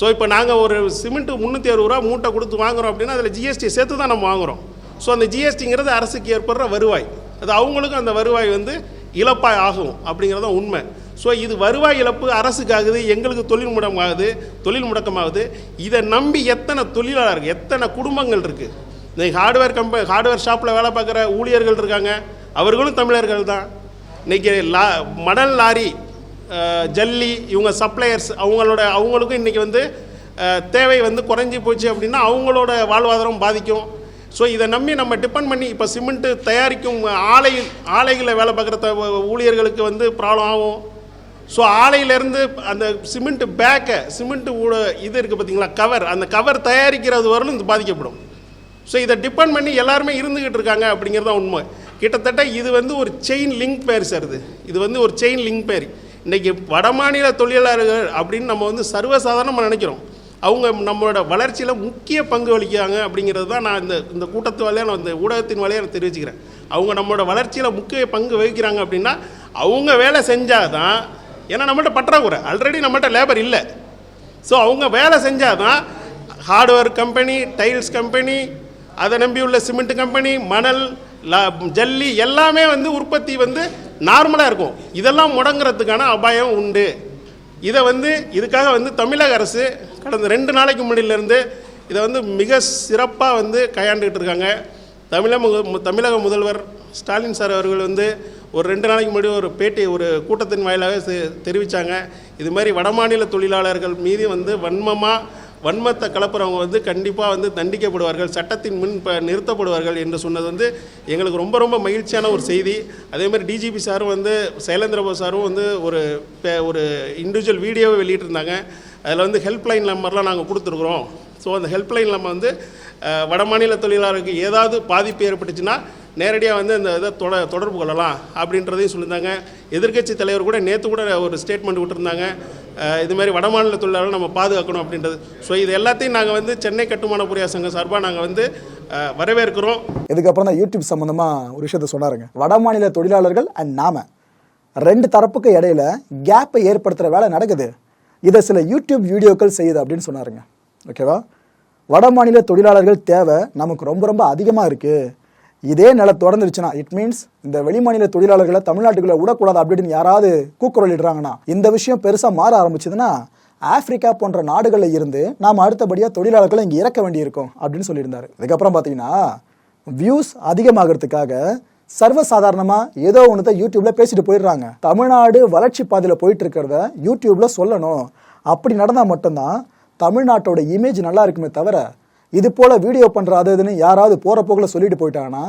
ஸோ இப்போ நாங்கள் ஒரு சிமெண்ட்டு முந்நூற்றி அறுபது ரூபா மூட்டை கொடுத்து வாங்குறோம் அப்படின்னா அதில் ஜிஎஸ்டி சேர்த்து தான் நம்ம வாங்குறோம். ஸோ அந்த ஜிஎஸ்டிங்கிறது அரசுக்கு ஏற்படுற வருவாய். அது அவங்களுக்கும் அந்த வருவாய் வந்து இழப்பாய் ஆகும் அப்படிங்கிறது தான் உண்மை. ஸோ இது வருவாய் இழப்பு அரசுக்கு ஆகுது எங்களுக்கு தொழில் முடமாகுது தொழில் முடக்கமாகுது. இதை நம்பி எத்தனை தொழிலாளர்கள் எத்தனை குடும்பங்கள் இருக்குது இன்றைக்கி ஹார்ட்வேர் கம்ப ஹார்ட்வேர் ஷாப்பில் வேலை பார்க்குற ஊழியர்கள் இருக்காங்க அவர்களும் தமிழர்கள் தான். இன்றைக்கி லா மணல் லாரி ஜல்லி இவங்க சப்ளையர்ஸ் அவங்களோட அவங்களுக்கும் இன்றைக்கி வந்து தேவை வந்து குறைஞ்சி போச்சு அப்படின்னா அவங்களோட வாழ்வாதாரம் பாதிக்கும். ஸோ இதை நம்பி நம்ம டிபெண்ட் பண்ணி இப்போ சிமெண்ட்டு தயாரிக்கும் ஆலை ஆலைகளில் வேலை பார்க்குற த- ஊழியர்களுக்கு வந்து ப்ராப்ளம் ஆகும். ஸோ ஆலையிலேருந்து அந்த சிமெண்ட்டு பேக்கை சிமெண்ட்டு ஊட இது இருக்குது பார்த்தீங்களா கவர் அந்த கவர் தயாரிக்கிறது வரலும் இது பாதிக்கப்படும். ஸோ இதை டிபெண்ட் பண்ணி எல்லாருமே இருந்துக்கிட்டு இருக்காங்க அப்படிங்கிறது தான் உண்மை. கிட்டத்தட்ட இது வந்து ஒரு செயின் லிங்க் பேர் சார் இது. இது வந்து ஒரு செயின் லிங்க் பேர் இன்றைக்கி வடமாநில தொழிலாளர்கள் அப்படின்னு நம்ம வந்து சர்வசாதாரணமாக நினைக்கிறோம். அவங்க நம்மளோட வளர்ச்சியில் முக்கிய பங்கு வகிக்கிறாங்க அப்படிங்கிறது தான் நான் இந்த இந்த கூட்டத்து வழியாக நான் இந்த ஊடகத்தின் வழியாக நான் தெரிவிச்சுக்கிறேன். அவங்க நம்மளோட வளர்ச்சியில் முக்கிய பங்கு வகிக்கிறாங்க அப்படின்னா அவங்க வேலை செஞ்சால் தான் ஏன்னா நம்மள்ட்ட பற்றாக்குறை. ஆல்ரெடி நம்மள்ட்ட லேபர் இல்லை. ஸோ அவங்க வேலை செஞ்சால் தான் ஹார்ட்வேர் கம்பெனி டைல்ஸ் கம்பெனி அதை நம்பியுள்ள சிமெண்ட் கம்பெனி மணல் லா- ஜல்லி எல்லாமே வந்து உற்பத்தி வந்து நார்மலாக இருக்கும். இதெல்லாம் முடங்குறதுக்கான அபாயம் உண்டு. இதை வந்து இதுக்காக வந்து தமிழக அரசு கடந்த ரெண்டு நாளைக்கு முன்னாடியிலேருந்து இதை வந்து மிக சிறப்பாக வந்து கையாண்டுக்கிட்டு இருக்காங்க. தமிழக தமிழக முதல்வர் ஸ்டாலின் சார் அவர்கள் வந்து ஒரு ரெண்டு நாளைக்கு முன்னாடி ஒரு பேட்டி ஒரு கூட்டத்தின் வாயிலாக தெரிவித்தாங்க இது மாதிரி வடமாநில தொழிலாளர்கள் மீது வந்து வன்மமாக வன்மத்தை கலப்புறவங்க வந்து கண்டிப்பாக வந்து தண்டிக்கப்படுவார்கள் சட்டத்தின் முன் நிறுத்தப்படுவார்கள் என்று சொன்னது வந்து எங்களுக்கு ரொம்ப ரொம்ப மகிழ்ச்சியான ஒரு செய்தி. அதே மாதிரி டிஜிபி சாரும் வந்து சைலேந்திரபாபு சாரும் வந்து ஒரு ஒரு இண்டிவிஜுவல் வீடியோவை வெளியிட்டிருந்தாங்க. அதில் வந்து ஹெல்ப்லைன் நம்பர்லாம் நாங்கள் கொடுத்துருக்குறோம். ஸோ அந்த ஹெல்ப்லைன் நம்ம வந்து வடமாநில தொழிலாளருக்கு ஏதாவது பாதிப்பு ஏற்பட்டுச்சுன்னா நேரடியாக வந்து இந்த இதை தொட தொடர்பு கொள்ளலாம் அப்படின்றதையும் சொல்லியிருந்தாங்க. எதிர்க்கட்சி தலைவர் கூட நேற்று கூட ஒரு ஸ்டேட்மெண்ட் விட்டுருந்தாங்க. இது மாதிரி வடமாநில தொழிலாளர்கள் நம்ம பாதுகாக்கணும் அப்படின்றது. ஸோ இது எல்லாத்தையும் நாங்கள் வந்து சென்னை கட்டுமான பொறியாளர் சங்கம் சார்பாக நாங்கள் வந்து வரவேற்கிறோம். இதுக்கப்புறம் தான் யூடியூப் சம்மந்தமாக ஒரு விஷயத்த சொன்னாருங்க. வடமாநில தொழிலாளர்கள் அண்ட் நாம ரெண்டு தரப்புக்கு இடையில கேப்பை ஏற்படுத்துகிற வேலை நடக்குது. இதை சில யூடியூப் வீடியோக்கள் செய்யுது அப்படின்னு சொன்னாருங்க. ஓகேவா வடமாநில தொழிலாளர்கள் தேவை நமக்கு ரொம்ப ரொம்ப அதிகமாக இருக்குது இதே நிலை தொடர்ந்துருச்சுன்னா இட் மீன்ஸ் இந்த வெளிமாநில தொழிலாளர்களை தமிழ்நாட்டுக்குள்ள விடக்கூடாது அப்படின்னு யாராவது கூக்குரல் இடுறாங்கன்னா இந்த விஷயம் பெருசாக மாற ஆரம்பிச்சதுன்னா ஆப்பிரிக்கா போன்ற நாடுகளில் இருந்து நாம் அடுத்தபடியாக தொழிலாளர்களை இங்கே இறக்க வேண்டியிருக்கும் அப்படின்னு சொல்லியிருந்தார். இதுக்கப்புறம் பார்த்தீங்கன்னா வியூஸ் அதிகமாகிறதுக்காக சர்வசாதாரணமாக ஏதோ ஒன்றத்தை யூடியூப்ல பேசிட்டு போயிடுறாங்க. தமிழ்நாடு வளர்ச்சி பாதையில் போயிட்டு இருக்கிறத யூடியூப்ல சொல்லணும். அப்படி நடந்தால் மட்டும்தான் தமிழ்நாட்டோட இமேஜ் நல்லா இருக்குமே தவிர இது போல் வீடியோ பண்ற அது இதுன்னு யாராவது போகிற போக்கில் சொல்லிட்டு போயிட்டாங்கன்னா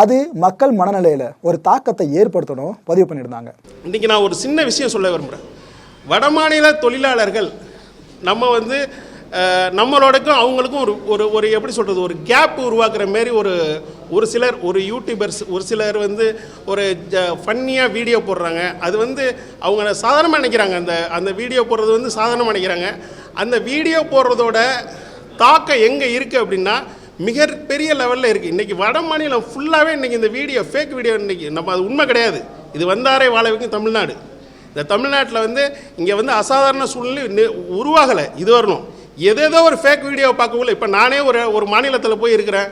அது மக்கள் மனநிலையில் ஒரு தாக்கத்தை ஏற்படுத்தணும் பதிவு பண்ணியிருந்தாங்க. இன்றைக்கி நான் ஒரு சின்ன விஷயம் சொல்ல விரும்புகிறேன் வடமாநில தொழிலாளர்கள் நம்ம வந்து நம்மளோடக்கும் அவங்களுக்கும் ஒரு ஒரு ஒரு எப்படி சொல்கிறது ஒரு கேப் உருவாக்குற மாரி ஒரு ஒரு சிலர் ஒரு யூடியூபர்ஸ் ஒரு சிலர் வந்து ஒரு ஃபன்னியாக வீடியோ போடுறாங்க. அது வந்து அவங்க சாதாரணமாக நினைக்கிறாங்க. அந்த அந்த வீடியோ போடுறது வந்து சாதாரணமாக நினைக்கிறாங்க. அந்த வீடியோ போடுறதோட தாக்கம் எங்கே இருக்குது அப்படின்னா மிக பெரிய லெவலில் இருக்குது இன்றைக்கி வட மாநிலம் ஃபுல்லாகவே இன்றைக்கி இந்த வீடியோ ஃபேக் வீடியோ இன்றைக்கி நம்ம அது உண்மை கிடையாது. இது வந்தாரே வாழ வைக்கும் தமிழ்நாடு. இந்த தமிழ்நாட்டில் வந்து இங்கே வந்து அசாதாரண சூழ்நிலை உருவாகலை. இது வரணும். எதேதோ ஒரு ஃபேக் வீடியோ பார்க்கக்குள்ள இப்போ நானே ஒரு ஒரு மாநிலத்தில் போய் இருக்கிறேன்.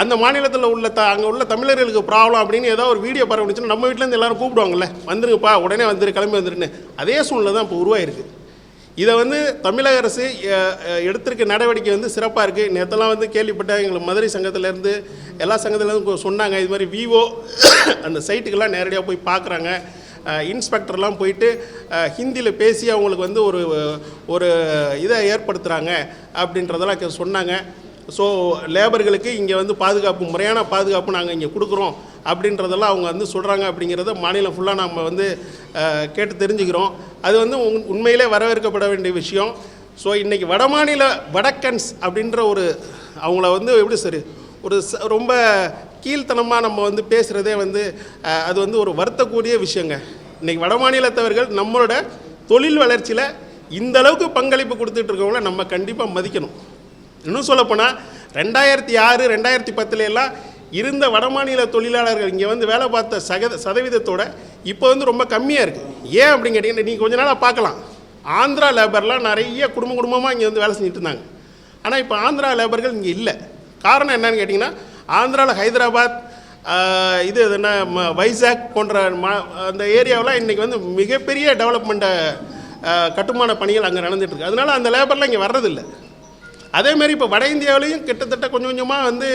அந்த மாநிலத்தில் உள்ள த அங்கே உள்ள தமிழர்களுக்கு ப்ராப்ளம் அப்படின்னு ஏதோ ஒரு வீடியோ பரவணுச்சுன்னா நம்ம வீட்டிலேருந்து எல்லோரும் கூப்பிடுவாங்கல்ல. வந்துருங்கப்பா உடனே வந்துரு கிளம்பி வந்துருன்னு. அதே சூழ்நிலை தான் இப்போ உருவாயிருக்கு. இதை வந்து தமிழக அரசு எடுத்திருக்க நடவடிக்கை வந்து சிறப்பாக இருக்குது நேற்றெல்லாம் வந்து கேள்விப்பட்டேன் எங்களுக்கு மதுரை சங்கத்திலேருந்து எல்லா சங்கத்திலேருந்து சொன்னாங்க. இது மாதிரி விவோ அந்த சைட்டுக்கெல்லாம் நேரடியாக போய் பார்க்குறாங்க இன்ஸ்பெக்டர்லாம் போயிட்டு ஹிந்தியில் பேசி அவங்களுக்கு வந்து ஒரு ஒரு இதை ஏற்படுத்துகிறாங்க அப்படின்றதெல்லாம் சொன்னாங்க. ஸோ லேபர்களுக்கு இங்கே வந்து பாதுகாப்பு முறையான பாதுகாப்பு நாங்கள் இங்கே கொடுக்குறோம். அப்படின்றதெல்லாம் அவங்க வந்து சொல்கிறாங்க அப்படிங்கிறத மாநிலம் ஃபுல்லாக நம்ம வந்து கேட்டு தெரிஞ்சுக்கிறோம். அது வந்து உண்- உண்மையிலே வரவேற்கப்பட வேண்டிய விஷயம். ஸோ இன்றைக்கி வடமாநில வடக்கன்ஸ் அப்படின்ற ஒரு அவங்கள வந்து எப்படி சரி ஒரு ச- ரொம்ப கீழ்த்தனமாக நம்ம வந்து பேசுகிறதே வந்து அது வந்து ஒரு வருத்தக்கூடிய விஷயங்க. இன்றைக்கி வடமாநிலத்தவர்கள் நம்மளோட தொழில் வளர்ச்சியில் இந்த அளவுக்கு பங்களிப்பு கொடுத்துட்டு இருக்கவங்கள நம்ம கண்டிப்பாக மதிக்கணும். இன்னும் சொல்லப்போனால் ரெண்டாயிரத்தி ஆறு ரெண்டாயிரத்தி பத்துல எல்லாம் இருந்த வடமாநில தொழிலாளர்கள் இங்கே வந்து வேலை பார்த்த சக சதவீதத்தோட இப்போ வந்து ரொம்ப கம்மியாக இருக்குது ஏன் அப்படின்னு கேட்டிங்கன்னா நீங்கள் கொஞ்ச நாளாக பார்க்கலாம். ஆந்திரா லேபர்லாம் நிறைய குடும்ப குடும்பமாக இங்கே வந்து வேலை செஞ்சுட்டு இருந்தாங்க. ஆனால் இப்போ ஆந்திரா லேபர்கள் இங்கே இல்லை. காரணம் என்னன்னு கேட்டிங்கன்னா ஆந்திராவில் ஹைதராபாத் இது இது என்ன ம- வைசாக் போன்ற மா அந்த ஏரியாவெலாம் இன்றைக்கி வந்து மிகப்பெரிய டெவலப்மெண்ட்டை கட்டுமான பணிகள் அங்கே நடந்துட்டுருக்கு அதனால அந்த லேபர்லாம் இங்கே வர்றதில்லை. அதே மாதிரி இப்போ வட இந்தியாவிலையும் கிட்டத்தட்ட கொஞ்சம் கொஞ்சமாக வந்து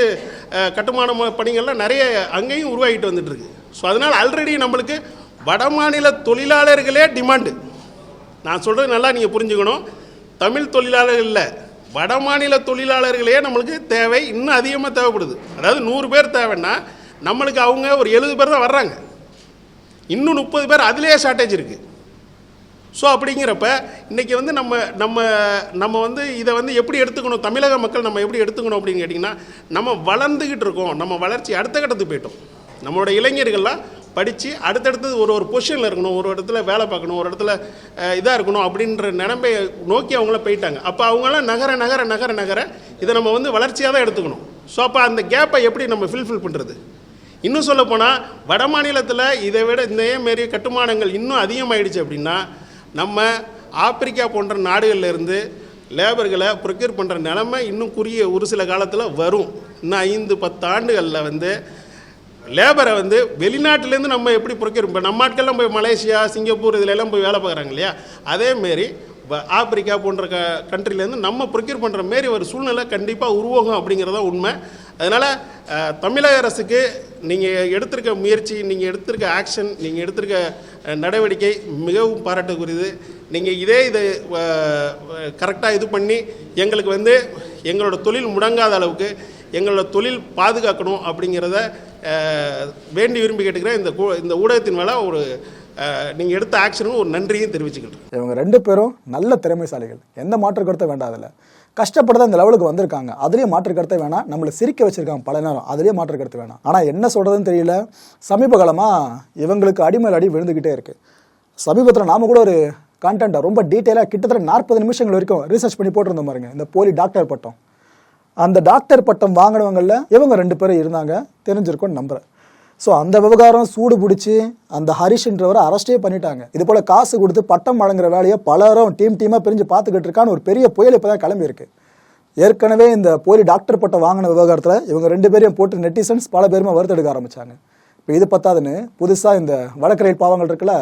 கட்டுமான பணிகள்லாம் நிறைய அங்கேயும் உருவாகிட்டு வந்துட்டுருக்கு. ஸோ அதனால் ஆல்ரெடி நம்மளுக்கு வடமாநில தொழிலாளர்களே டிமாண்டு நான் சொல்கிறது நல்லா நீங்கள் புரிஞ்சுக்கணும். தமிழ் தொழிலாளர்கள் இல்லை வடமாநில தொழிலாளர்களே நம்மளுக்கு தேவை இன்னும் அதிகமாக தேவைப்படுது. அதாவது நூறு பேர் தேவைன்னா நம்மளுக்கு அவங்க ஒரு எழுபது பேர் தான் வர்றாங்க. இன்னும் முப்பது பேர் அதிலே ஷார்ட்டேஜ் இருக்குது ஸோ அப்படிங்கிறப்ப இன்றைக்கி வந்து நம்ம நம்ம நம்ம வந்து இதை வந்து எப்படி எடுத்துக்கணும்? தமிழக மக்கள் நம்ம எப்படி எடுத்துக்கணும் அப்படின்னு கேட்டிங்கன்னா நம்ம வளர்ந்துக்கிட்டு இருக்கோம். நம்ம வளர்ச்சி அடுத்த கட்டத்துக்கு போயிட்டோம். நம்மளோட இளைஞர்கள்லாம் படித்து அடுத்தடுத்தது ஒரு ஒரு பொசிஷனில் இருக்கணும். ஒரு இடத்துல வேலை பார்க்கணும். ஒரு இடத்துல இதாக இருக்கணும் அப்படின்ற நிலம்பை நோக்கி அவங்களாம் போயிட்டாங்க. அப்போ அவங்களாம் நகர நகர நகர நகர இதை நம்ம வந்து வளர்ச்சியாக தான் எடுத்துக்கணும். ஸோ அப்போ அந்த கேப்பை எப்படி நம்ம ஃபில்ஃபில் பண்ணுறது இன்னும் சொல்லப்போனால் வட மாநிலத்தில் இதை விட இதே மாரி கட்டுமானங்கள் இன்னும் அதிகமாகிடுச்சு அப்படின்னா நம்ம ஆப்பிரிக்கா போன்ற நாடுகள்ல இருந்து லேபர்களை ப்ரொக்யூர் பண்ணுற நிலமை இன்னும் குறுகிய ஒரு சில காலத்தில் வரும். இன்னும் ஐந்து பத்து ஆண்டுகளில் வந்து லேபரை வந்து வெளிநாட்டிலேருந்து நம்ம எப்படி ப்ரொக்யூர் இப்போ நம்ம ஆட்கள்லாம் போய் மலேசியா சிங்கப்பூர் இதில் எல்லாம் போய் வேலை பார்க்குறாங்க இல்லையா? அதேமாரி ஆப்பிரிக்கா போன்ற க கண்ட்ரிலேருந்து நம்ம ப்ரொக்யூர் பண்ணுற மாரி ஒரு சூழ்நிலை கண்டிப்பாக உருவாகும் அப்படிங்கிறதா உண்மை. அதனால் தமிழக அரசுக்கு நீங்கள் எடுத்திருக்க முயற்சி நீங்கள் எடுத்திருக்க ஆக்ஷன் நீங்கள் எடுத்திருக்க நடவடிக்கை மிகவும் பாராட்டுக்குரியது. நீங்கள் இதே இது கரெக்டாக இது பண்ணி எங்களுக்கு வந்து எங்களோட தொழில் முடங்காத அளவுக்கு எங்களோட தொழில் பாதுகாக்கணும் அப்படிங்கிறத வேண்டி விரும்பி கேட்டுக்கிறேன். இந்த இந்த ஊடகத்தின் மேலே ஒரு நீங்கள் எடுத்த ஆக்ஷனும் ஒரு நன்றியும் தெரிவிச்சுக்கிட்டு இவங்க ரெண்டு பேரும் நல்ல திறமைசாலிகள். எந்த மாற்று கருத்தை கஷ்டப்பட்டு தான் இந்த லெவலுக்கு வந்திருக்காங்க. அதுலேயே மாற்று கருத்தை வேணாம். நம்மளை சிரிக்க வச்சிருக்காங்க பல நேரம். அதுலேயே மாற்று கருத்து வேணாம். ஆனால் என்ன சொல்கிறதுன்னு தெரியல. சமீப காலமாக இவங்களுக்கு அடிமேல் அடி விழுந்துக்கிட்டே இருக்குது சமீபத்தில் நாம கூட ஒரு கான்டென்ட்டை ரொம்ப டீட்டெயிலாக கிட்டத்தட்ட நாற்பது நிமிஷங்கள் வரைக்கும் ரிசர்ச் பண்ணி போட்டிருந்தோம் பாருங்க. இந்த போலி டாக்டர் பட்டம். அந்த டாக்டர் பட்டம் வாங்கினவங்களில் இவங்க ரெண்டு பேரும் இருந்தாங்க. தெரிஞ்சிருக்கோன்னு நம்புகிறேன் ஸோ அந்த விவகாரம் சூடு பிடிச்சி அந்த ஹரிஷ்ன்றவரை அரெஸ்டே பண்ணிட்டாங்க. இது போல காசு கொடுத்து பட்டம் வழங்குற வேலையை பலரும் டீம் டீமாக பிரிஞ்சு பார்த்துக்கிட்டு இருக்கான்னு ஒரு பெரிய புயல் இப்போ தான் கிளம்பியிருக்கு. ஏற்கனவே இந்த போலி டாக்டர் பட்டம் வாங்கின விவகாரத்தில் இவங்க ரெண்டு பேரையும் போட்டு நெட்டிசன்ஸ் பல பேருமே வறுத்தெடுக்க ஆரம்பித்தாங்க இப்போ இது பத்தாதுன்னு புதுசாக இந்த வழக்கரையில் பாவங்கள் இருக்குல்ல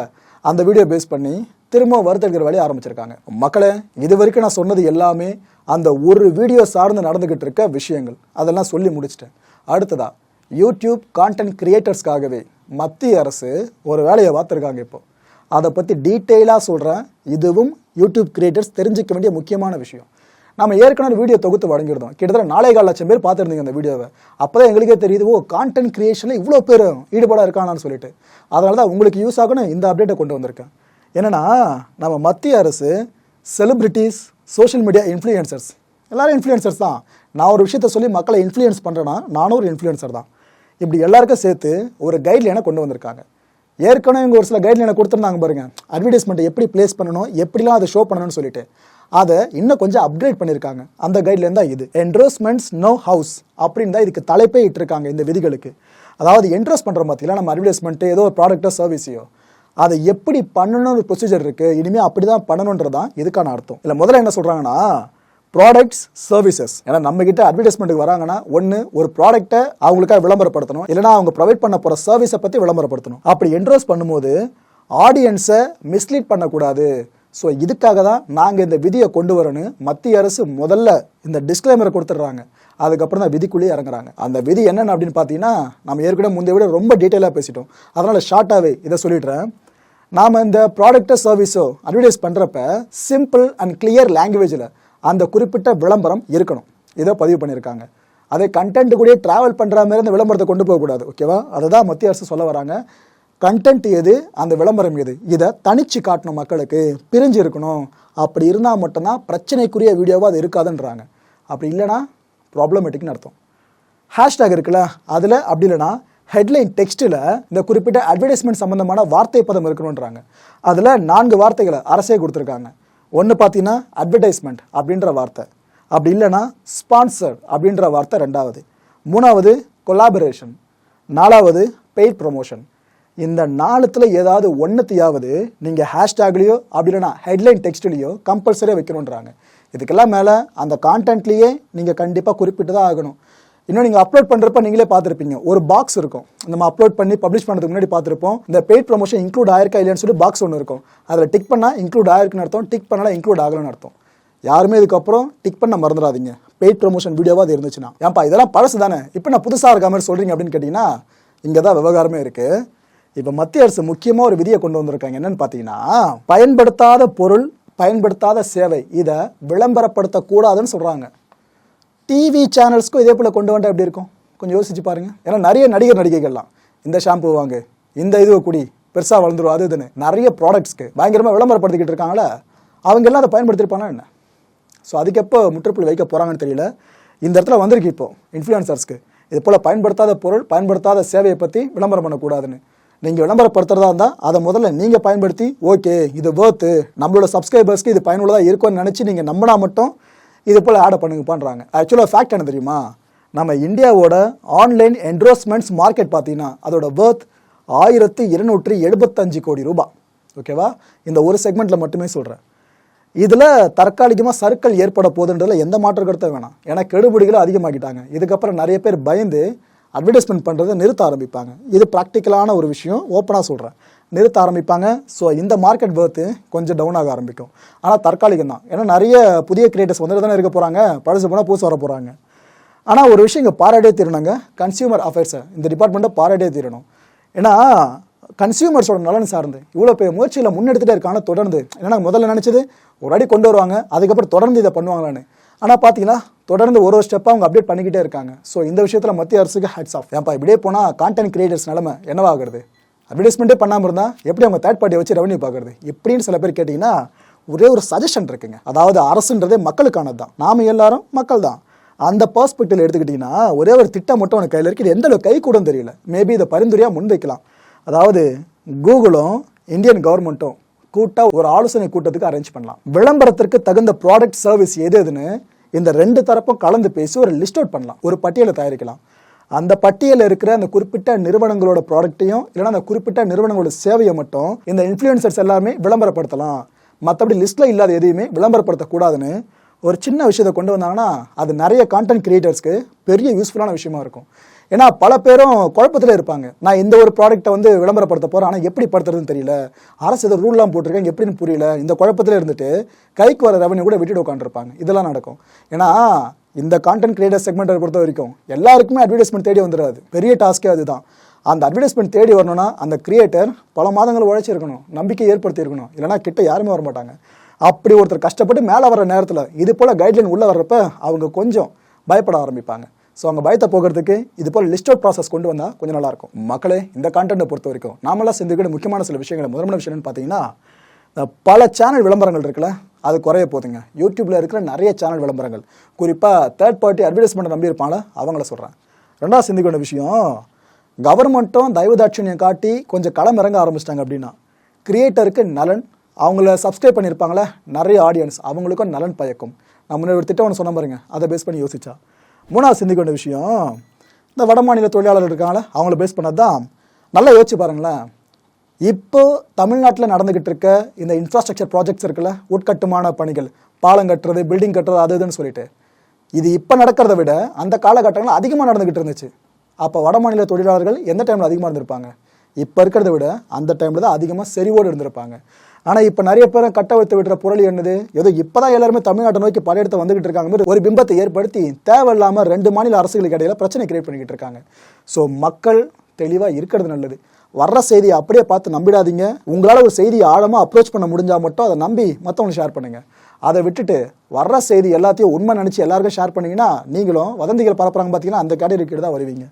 அந்த வீடியோ பேஸ் பண்ணி திரும்ப வறுத்தெடுக்கிற வேலையை ஆரம்பிச்சிருக்காங்க. மக்களே இது வரைக்கும் நான் சொன்னது எல்லாமே அந்த ஒரு வீடியோ சார்ந்து நடந்துக்கிட்டு இருக்க விஷயங்கள். அதெல்லாம் சொல்லி முடிச்சிட்டேன். அடுத்ததாக யூடியூப் கான்டென்ட் கிரியேட்டர்ஸ்க்காகவே மத்திய அரசு ஒரு வேலையை பார்த்துருக்காங்க இப்போ. அதை பற்றி டீட்டெயிலாக சொல்கிறேன் இதுவும் யூடியூப் கிரியேட்டர்ஸ் தெரிஞ்சுக்க வேண்டிய முக்கியமான விஷயம். நம்ம ஏற்கனவே வீடியோ தொகுத்து வழங்கியிருந்தோம். கிட்டத்தட்ட நாலே கால் லட்சம் பேர் பார்த்துருந்தீங்க அந்த வீடியோவை. அப்போ தான் எங்களுக்கே தெரியுது ஓ கான்டென்ட் கிரியேஷனில் இவ்வளோ பேர் ஈடுபாடாக இருக்கானான்னு சொல்லிட்டு. அதனால தான் உங்களுக்கு யூஸ் ஆகணும் இந்த அப்டேட்டை கொண்டு வந்திருக்கேன். என்னன்னா நம்ம மத்திய அரசு செலிப்ரிட்டிஸ் சோஷியல் மீடியா இன்ஃப்ளூயன்சர்ஸ் எல்லோரும் இன்ஃப்ளூயன்சர்ஸ் தான். நான் ஒரு விஷயத்த சொல்லி மக்களை இன்ஃப்ளூயன்ஸ் பண்ணுறேன்னா நானும் ஒரு இன்ஃப்ளூயன்சர் தான். இப்படி எல்லாருக்கும் சேர்த்து ஒரு கைட்லைனை கொண்டு வந்திருக்காங்க. ஏற்கனவே இவங்க ஒரு சில கைட்லைனை கொடுத்துருந்தாங்க பாருங்க. அட்வர்டைஸ்மெண்ட்டை எப்படி ப்ளேஸ் பண்ணணும் எப்படிலாம் அதை ஷோ பண்ணணும்னு சொல்லிட்டு. அதை இன்னும் கொஞ்சம் அப்கிரேட் பண்ணியிருக்காங்க அந்த கைட்லைன் தான் இது. என்ட்ரோஸ்மெண்ட்ஸ் நோ ஹவுஸ் அப்படின்னு தான் இதுக்கு தலைப்பே இட்டிருக்காங்க இந்த விதிகளுக்கு. அதாவது என்ட்ரோஸ் பண்ணுறோம் பார்த்தீங்களா நம்ம அட்வர்டைஸ்மெண்ட்டு ஏதோ ஒரு ப்ராடக்ட்டோ சர்வீஸையோ அதை எப்படி பண்ணணும்னு ப்ரொசீஜர் இருக்குது இனிமேல் அப்படி தான் பண்ணணுன்றது தான் இதுக்கான அர்த்தம். இல்லை முதல்ல என்ன சொல்கிறாங்கன்னா ப்ராடக்ட்ஸ் சர்வீசஸ் ஏன்னா நம்ம கிட்ட அட்வர்டைஸ்மெண்ட்டுக்கு வராங்கன்னா ஒன்று ஒரு ப்ராடக்ட்டை அவங்களுக்காக விளம்பரப்படுத்தணும். இல்லைனா அவங்க ப்ரொவைட் பண்ண போகிற சர்வீஸை பற்றி விளம்பரப்படுத்தணும். அப்படி என்ட்ரோஸ் பண்ணும்போது ஆடியன்ஸை மிஸ்லீட் பண்ணக்கூடாது. ஸோ இதுக்காக தான் நாங்கள் இந்த விதியை கொண்டு வரணும் மத்திய அரசு முதல்ல இந்த டிஸ்க்ளைமரை கொடுத்துட்றாங்க. அதுக்கப்புறம் தான் விதிக்குள்ளேயே இறங்குறாங்க. அந்த விதி என்னென்ன அப்படின்னு பார்த்தீங்கன்னா நம்ம ஏற்கனவே முந்தைய விட ரொம்ப டீட்டெயிலாக பேசிட்டோம். அதனால் ஷார்ட்டாகவே இதை சொல்லிடுறேன். நாம் இந்த ப்ராடக்டோ சர்வீஸோ அட்வர்டைஸ் பண்ணுறப்ப சிம்பிள் அண்ட் கிளியர் லாங்குவேஜில் அந்த குறிப்பிட்ட விளம்பரம் இருக்கணும். இதை பதிவு பண்ணியிருக்காங்க. அதே கண்டென்ட் கூட ட்ராவல் பண்ணுற மாதிரி அந்த விளம்பரத்தை கொண்டு போகக்கூடாது. ஓகேவா அதை தான் மத்திய அரசு சொல்ல வராங்க. கண்டென்ட் எது? அந்த விளம்பரம் எது? இதை தனிச்சு காட்டணும் மக்களுக்கு. பிரிஞ்சு இருக்கணும். அப்படி இருந்தால் மட்டும்தான் பிரச்சனைக்குரிய வீடியோவாக அது இருக்காதுன்றாங்க. அப்படி இல்லைன்னா ப்ராப்ளமேட்டிக்னு அர்த்தம். ஹேஷ்டேக் இருக்குல்ல அதில் அப்படி இல்லைன்னா ஹெட்லைன் டெக்ஸ்ட்டில் இந்த குறிப்பிட்ட அட்வர்டைஸ்மெண்ட் சம்மந்தமான வார்த்தை பதம் இருக்கணுன்றாங்க அதில் நான்கு வார்த்தைகளை அரசே கொடுத்துருக்காங்க. ஒன்று பார்த்தீங்கன்னா அட்வர்டைஸ்மெண்ட் அப்படின்ற வார்த்தை. அப்படி இல்லைன்னா ஸ்பான்சர் அப்படின்ற வார்த்தை ரெண்டாவது. மூணாவது கொலாபரேஷன் நாலாவது பெய்ட் ப்ரொமோஷன் இந்த நாலுத்தில் ஏதாவது ஒன்றுத்தையாவது நீங்கள் ஹேஷ்டேக்லேயோ அப்படி இல்லைனா ஹெட்லைன் டெக்ஸ்ட்லேயோ கம்பல்சரியாக வைக்கணுன்றாங்க இதுக்கெல்லாம் மேலே அந்த கான்டென்ட்லேயே நீங்கள் கண்டிப்பாக குறிப்பிட்டு தான் ஆகணும். இன்னும் நீங்கள் அப்லோட் பண்ணுறப்ப நீங்களே பார்த்துருப்பீங்க. ஒரு பாக்ஸ் இருக்கும். நம்ம அப்லோட் பண்ணி பப்ளிஷ் பண்ணுறதுக்கு முன்னாடி பார்த்துருப்போம். இந்த பெய்ட் ப்ரொமோஷன் இன்க்ளூட் ஆயிருக்கா இல்லையான்னு சொல்லி பாக்ஸ் ஒன்று இருக்கும். அதில் டிக் பண்ணால் இன்க்ளூட் ஆயிருக்குன்னு அர்த்தம். டிக் பண்ணால் இன்க்ளூட் ஆகலன்னு அர்த்தம். யாருமே இதுக்கப்புறம் டிக் பண்ண மறந்துடாதீங்க. பெய்ட் ப்ரொமோஷன் வீடியோவாக அது இருந்துச்சுன்னா. ஏன்ப்பா இதெல்லாம் பழசு தானே. இப்போ நான் புதுசாக இருக்க மாதிரி சொல்கிறீங்க அப்படின்னு கேட்டிங்கன்னா இங்கே தான் விவகாரமே இருக்குது இப்போ மத்திய அரசு முக்கியமாக ஒரு விதியை கொண்டு வந்திருக்காங்க. என்னன்னு பார்த்தீங்கன்னா பயன்படுத்தாத பொருள் பயன்படுத்தாத சேவை இதை விளம்பரப்படுத்தக்கூடாதுன்னு சொல்கிறாங்க டிவி சேனல்ஸ்க்கும் இதே போல் கொண்டு வந்தால் எப்படி இருக்கும்? கொஞ்சம் யோசிச்சு பாருங்க. ஏன்னா நிறைய நடிகர் நடிகைகள்லாம் இந்த ஷாம்பு வாங்க இந்த இது குடி பெருசாக வளர்ந்துடும் அது இதுன்னு நிறைய ப்ராடக்ட்ஸ்க்கு பயங்கரமாக விளம்பரப்படுத்திக்கிட்டு இருக்காங்களா அவங்க எல்லாம் அதை பயன்படுத்திருப்பானா என்ன? ஸோ அதுக்கு எப்போ முற்றுப்புள்ளி வைக்க போகிறாங்கன்னு தெரியல. இந்த இடத்துல வந்திருக்கு இப்போ இன்ஃப்ளூயன்சர்ஸ்க்கு இது போல் பயன்படுத்தாத பொருள் பயன்படுத்தாத சேவையை பற்றி விளம்பரம் பண்ணக்கூடாதுன்னு. நீங்கள் விளம்பரப்படுத்துறதா இருந்தால் அதை முதல்ல நீங்கள் பயன்படுத்தி ஓகே இது வேர்த்து நம்மளோட சப்ஸ்கிரைபர்ஸ்க்கு இது பயனுள்ளதாக இருக்கும்னு நினச்சி நீங்கள் நம்பினா மட்டும் இது போல் ஆடை பண்ணுங்கப்பான்றாங்க ஆக்சுவலாக ஃபேக்ட் என்ன தெரியுமா? நம்ம இந்தியாவோட ஆன்லைன் என்ட்ரோஸ்மெண்ட்ஸ் மார்க்கெட் பார்த்தீங்கன்னா அதோட வேர்த் ஆயிரத்தி இருநூற்றி எழுபத்தஞ்சு கோடி ரூபாய். ஓகேவா இந்த ஒரு செக்மெண்ட்டில் மட்டுமே சொல்கிறேன் இதில் தற்காலிகமாக சர்க்கிள் ஏற்பட போகுதுன்றதில் எந்த மாற்று கருத்த வேணாம். ஏன்னா கெடுபிடிகளும் அதிகமாகிட்டாங்க இதுக்கப்புறம் நிறைய பேர் பயந்து அட்வர்டைஸ்மெண்ட் பண்ணுறதை நிறுத்த ஆரம்பிப்பாங்க. இது ப்ராக்டிக்கலான ஒரு விஷயம். ஓப்பனாக சொல்கிறேன் நிறுத்த ஆரம்பிப்பாங்க. ஸோ இந்த மார்க்கெட் வேர்த்து கொஞ்சம் டவுன் ஆக ஆரம்பிக்கும். ஆனால் தற்காலிகம் தான் ஏன்னா நிறைய புதிய கிரியேட்டர்ஸ் வந்துட்டு தானே இருக்க போகிறாங்க பழசு போனால் புதுசு வர போகிறாங்க ஆனால் ஒரு விஷயம் இங்கே பாராட்டே தீரணுங்க. கன்சியூமர் அஃபேர்ஸை இந்த டிபார்ட்மெண்ட்டை பாராட்டே தீரணும். ஏன்னா கன்சியூமர்ஸோட நலன் சார்ந்து இவ்வளோ பெரிய முயற்சியில் முன்னெடுத்துட்டே இருக்காங்க. தொடர்ந்து. ஏன்னா முதல்ல நினச்சது ஒரு அடி கொண்டு வருவாங்க. அதுக்கப்புறம் தொடர்ந்து இதை பண்ணுவாங்களான்னு. ஆனால் பார்த்தீங்கன்னா தொடர்ந்து ஒரு ஒரு ஸ்டெப்பாக அவங்க அப்டேட் பண்ணிக்கிட்டே இருக்காங்க. ஸோ இந்த விஷயத்தில் மத்திய அரசுக்கு ஹெட்ஸ் ஆஃப் ஏன்ப்பா இப்படியே போனால் கான்டென்ட் கிரியேட்டர்ஸ் நிலமை என்னவாகிறது அட்வர்டைஸ்மெண்ட்டே பண்ணாமல் இருந்தால் எப்படி அவங்க தேர்ட் பார்ட்டியை வச்சு ரெவன்யூ பார்க்குறது? எப்படின்னு சில பேர் கேட்டிங்கன்னா ஒரே ஒரு சஜஷன் இருக்குங்க. அதாவது அரசுன்றதே மக்களுக்கானது தான் நாம எல்லாரும் மக்கள் தான் அந்த பர்ஸ்பெக்டிவ் எடுத்துக்கிட்டிங்கன்னா ஒரே ஒரு திட்டம் மட்டும் உனக்கு கையில் இருக்குது. எந்த அளவுக்கு கை கூட தெரியல. மேபி இதை பரிந்துரையாக முன்வைக்கலாம். அதாவது கூகுளும் இந்தியன் கவர்மெண்ட்டும் கூட்டாக ஒரு ஆலோசனை கூட்டத்துக்கு அரேஞ்ச் பண்ணலாம். விளம்பரத்திற்கு தகுந்த ப்ராடக்ட் சர்வீஸ் எது எதுன்னு இந்த ரெண்டு தரப்பும் கலந்து பேசி ஒரு லிஸ்ட் அவுட் பண்ணலாம். ஒரு பட்டியலை தயாரிக்கலாம். அந்த பட்டியலில் இருக்கிற அந்த குறிப்பிட்ட நிறுவனங்களோட ப்ராடக்ட்டையும் இல்லைன்னா அந்த குறிப்பிட்ட நிறுவனங்களோட சேவையை மட்டும் இந்த இன்ஃப்ளூயன்சர்ஸ் எல்லாமே விளம்பரப்படுத்தலாம். மற்றபடி லிஸ்ட்டில் இல்லாத எதையுமே விளம்பரப்படுத்தக்கூடாதுன்னு ஒரு சின்ன விஷயத்தை கொண்டு வந்தாங்கன்னா அது நிறைய கான்டென்ட் கிரியேட்டர்ஸ்க்கு பெரிய யூஸ்ஃபுல்லான விஷயமா இருக்கும். ஏன்னா பல பேரும் குழப்பத்தில் இருப்பாங்க. நான் இந்த ஒரு ப்ராடக்ட்டை வந்து விளம்பரப்படுத்த போகிறேன் ஆனால் எப்படி படுத்துறதுன்னு தெரியல. அரசு இதை ரூல்லாம் போட்டிருக்கேன் எப்படின்னு புரியல. இந்த குழப்பத்தில் இருந்துட்டு கைக்கு வர ரெவன்யூ கூட விட்டுட்டு உட்காந்துருப்பாங்க இதெல்லாம் நடக்கும். ஏன்னா இந்த கான்டென்ட் கிரியேட்டர் செக்மெண்ட்டை பொறுத்த வரைக்கும் எல்லாருக்குமே அட்வர்டைஸ்மெண்ட் தேடி வந்துடாது பெரிய டாஸ்க்கே அதுதான். அந்த அட்வர்டைஸ்மெண்ட் தேடி வரணும்னா அந்த கிரியேட்டர் பல மாதங்கள் உழைச்சிருக்கணும். நம்பிக்கை ஏற்படுத்தியிருக்கணும். இல்லைனா கிட்ட யாருமே வர மாட்டாங்க அப்படி ஒருத்தர் கஷ்டப்பட்டு மேலே வர நேரத்தில் இது போல் கைட்லைன் உள்ளே வர்றப்ப அவங்க கொஞ்சம் பயப்பட ஆரம்பிப்பாங்க. ஸோ அவங்க பயத்தை போகிறதுக்கு இது போல் லிஸ்ட் அவுட் ப்ராசஸ் கொண்டு வந்தால் கொஞ்சம் நல்லாயிருக்கும். மக்களே இந்த கான்டென்ட்டை பொறுத்த வரைக்கும் நாமெல்லாம் சிந்திக்கிற முக்கியமான சில விஷயங்கள் முதன்மை விஷயம்னு பார்த்தீங்கன்னா பல சேனல் விளம்பரங்கள் இருக்குல்ல அது குறைய போகுதுங்க. யூடியூப்பில் இருக்கிற நிறைய சேனல் விளம்பரங்கள். குறிப்பாக தேர்ட் பார்ட்டி அட்வர்டைஸ்மெண்ட் நம்பியிருப்பாங்கள அவங்கள சொல்கிறேன் ரெண்டாவது சிந்திக்க வேண்டிய விஷயம் கவர்மெண்ட்டும் தயவுதாட்சியம் காட்டி கொஞ்சம் களம் இறங்க ஆரம்பிச்சிட்டாங்க அப்படின்னா கிரியேட்டருக்கு நலன் அவங்கள சப்ஸ்கிரைப் பண்ணியிருப்பாங்களே நிறைய ஆடியன்ஸ் அவங்களுக்கும் நலன் பயக்கும். நான் முன்னாடி ஒரு திட்டம் ஒன்று சொன்ன பாருங்க அதை பேஸ் பண்ணி யோசிச்சா. மூணாவது சிந்திக்க வேண்டிய விஷயம் இந்த வட மாநில தொழிலாளர்கள் இருக்காங்களே அவங்கள பேஸ் பண்ணது தான் நல்லா யோசிச்சு பாருங்களேன். இப்போ தமிழ்நாட்டில் நடந்துகிட்டு இருக்க இந்த இன்ஃப்ராஸ்ட்ரக்சர் ப்ராஜெக்ட்ஸ் இருக்குல்ல உட்கட்டுமான பணிகள் பாலம் கட்டுறது பில்டிங் கட்டுறது அது இதுன்னு சொல்லிட்டு. இது இப்போ நடக்கிறத விட அந்த காலகட்டங்களில் அதிகமாக நடந்துகிட்டு இருந்துச்சு. அப்போ வட மாநில தொழிலாளர்கள் எந்த டைமில் அதிகமாக இருந்திருப்பாங்க? இப்போ இருக்கிறத விட அந்த டைமில் தான் அதிகமாக செறிவோடு இருந்திருப்பாங்க. ஆனால் இப்போ நிறைய பேர் கட்ட வைத்து விடுற புரளி என்னது? ஏதோ இப்போ தான் எல்லாருமே தமிழ்நாட்டை நோக்கி படையெடுத்து வந்துகிட்டு இருக்காங்க. மாதிரி ஒரு பிம்பத்தை ஏற்படுத்தி தேவையில்லாமல் ரெண்டு மாநில அரசுகளுக்கு இடையில பிரச்சனை கிரியேட் பண்ணிக்கிட்டு இருக்காங்க. ஸோ மக்கள் தெளிவாக இருக்கிறது நல்லது. வர்ற செய்தியை அப்படியே பார்த்து நம்பிடாதீங்க. உங்களால் ஒரு செய்தியை ஆழமாக அப்ரோச் பண்ண முடிஞ்சால் மட்டும் அதை நம்பி மற்றவங்களுக்கு ஷேர் பண்ணுங்க. அதை விட்டுட்டு வர்ற செய்தி எல்லாத்தையும் உண்மை நினச்சி எல்லாருக்கும் ஷேர் பண்ணிங்கன்னா நீங்களும் வதந்திகள் பரப்புறாங்க பார்த்தீங்கன்னா அந்த கேட்டகரிக்கு தான் வருவீங்க.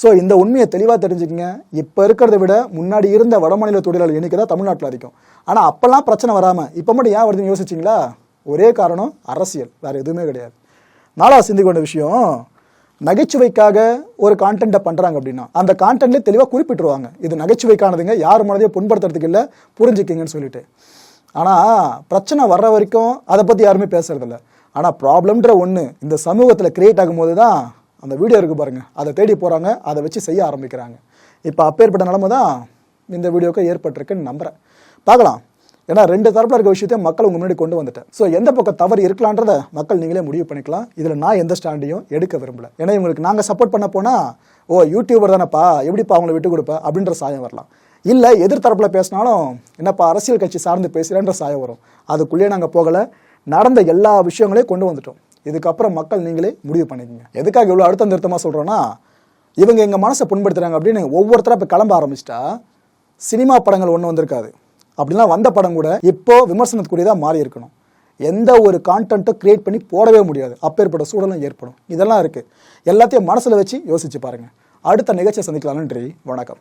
ஸோ இந்த உண்மையை தெளிவாக தெரிஞ்சுக்கங்க. இப்போ இருக்கிறத விட முன்னாடி இருந்த வடமாநில தொழிலாளர் எண்ணிக்கை தான் தமிழ்நாட்டில் அதிகம். ஆனால் அப்போல்லாம் பிரச்சனை வராமல் இப்போ மட்டும் ஏன் வருதுன்னு யோசிச்சிங்களா? ஒரே காரணம் அரசியல். வேறு எதுவுமே கிடையாது. நாலாவது சிந்திக்க வேண்டிய விஷயம் நகைச்சுவைக்காக ஒரு கான்டென்ட்டை பண்ணுறாங்க அப்படின்னா அந்த கான்டென்ட்லேயே தெளிவாக குறிப்பிட்டுருவாங்க. இது நகைச்சுவைக்கானதுங்க. யார் மனதையும் புண்படுத்துறதுக்கு இல்லை புரிஞ்சுக்கிங்கன்னு சொல்லிட்டு. ஆனால் பிரச்சனை வர்ற வரைக்கும் அதை பற்றி யாருமே பேசுறதில்ல. ஆனால் ப்ராப்ளம்ன்ற ஒன்று இந்த சமூகத்தில் கிரியேட் ஆகும்போது தான் அந்த வீடியோ இருக்குது பாருங்கள் அதை தேடி போகிறாங்க அதை வச்சு செய்ய ஆரம்பிக்கிறாங்க. இப்போ அப்பேற்பட்ட நிலமை தான் இந்த வீடியோக்கு ஏற்பட்டிருக்குன்னு நம்புகிறேன் பார்க்கலாம். ஏன்னா ரெண்டு தரப்பில் இருக்க விஷயத்தையும் மக்கள் உங்க முன்னாடி கொண்டு வந்துட்டேன். ஸோ எந்த பக்கம் தவறு இருக்கலான்றத மக்கள் நீங்களே முடிவு பண்ணிக்கலாம். இதில் நான் எந்த ஸ்டாண்டையும் எடுக்க விரும்பல. ஏன்னா இவங்களுக்கு நாங்கள் சப்போர்ட் பண்ண போனால் ஓ யூடியூபர் தானேப்பா எப்படிப்பா அவங்கள விட்டு கொடுப்ப? அப்படின்ற சாயம் வரலாம். இல்லை எதிர்த்தரப்பில் பேசினாலும் என்னப்பா அரசியல் கட்சி சார்ந்து பேசுகிறேன்ற சாயம் வரும். அதுக்குள்ளேயே நாங்கள் போகலை. நடந்த எல்லா விஷயங்களையும் கொண்டு வந்துட்டோம். இதுக்கப்புறம் மக்கள் நீங்களே முடிவு பண்ணிக்கங்க. எதுக்காக இவ்வளோ அழுத்தம் திருத்தமாக சொல்கிறோன்னா இவங்க எங்கள் மனசை புண்படுத்துகிறாங்க அப்படின்னு ஒவ்வொருத்தராக இப்போ கிளம்ப ஆரம்பிச்சிட்டா சினிமா படங்கள் ஒன்றும் வந்திருக்காது. அப்படிலாம் வந்த படம் கூட இப்போ விமர்சனத்துக்குரியதாக மாறி இருக்கணும் எந்த ஒரு கான்டென்ட்டை கிரியேட் பண்ணி போடவே முடியாது. அப்பேற்பட்ட சூழலும் ஏற்படும். இதெல்லாம் இருக்குது எல்லாத்தையும் மனசில் வச்சு யோசிச்சு பாருங்கள் அடுத்த நிகழ்ச்சியை சந்திக்கலாம் நன்றி. வணக்கம்.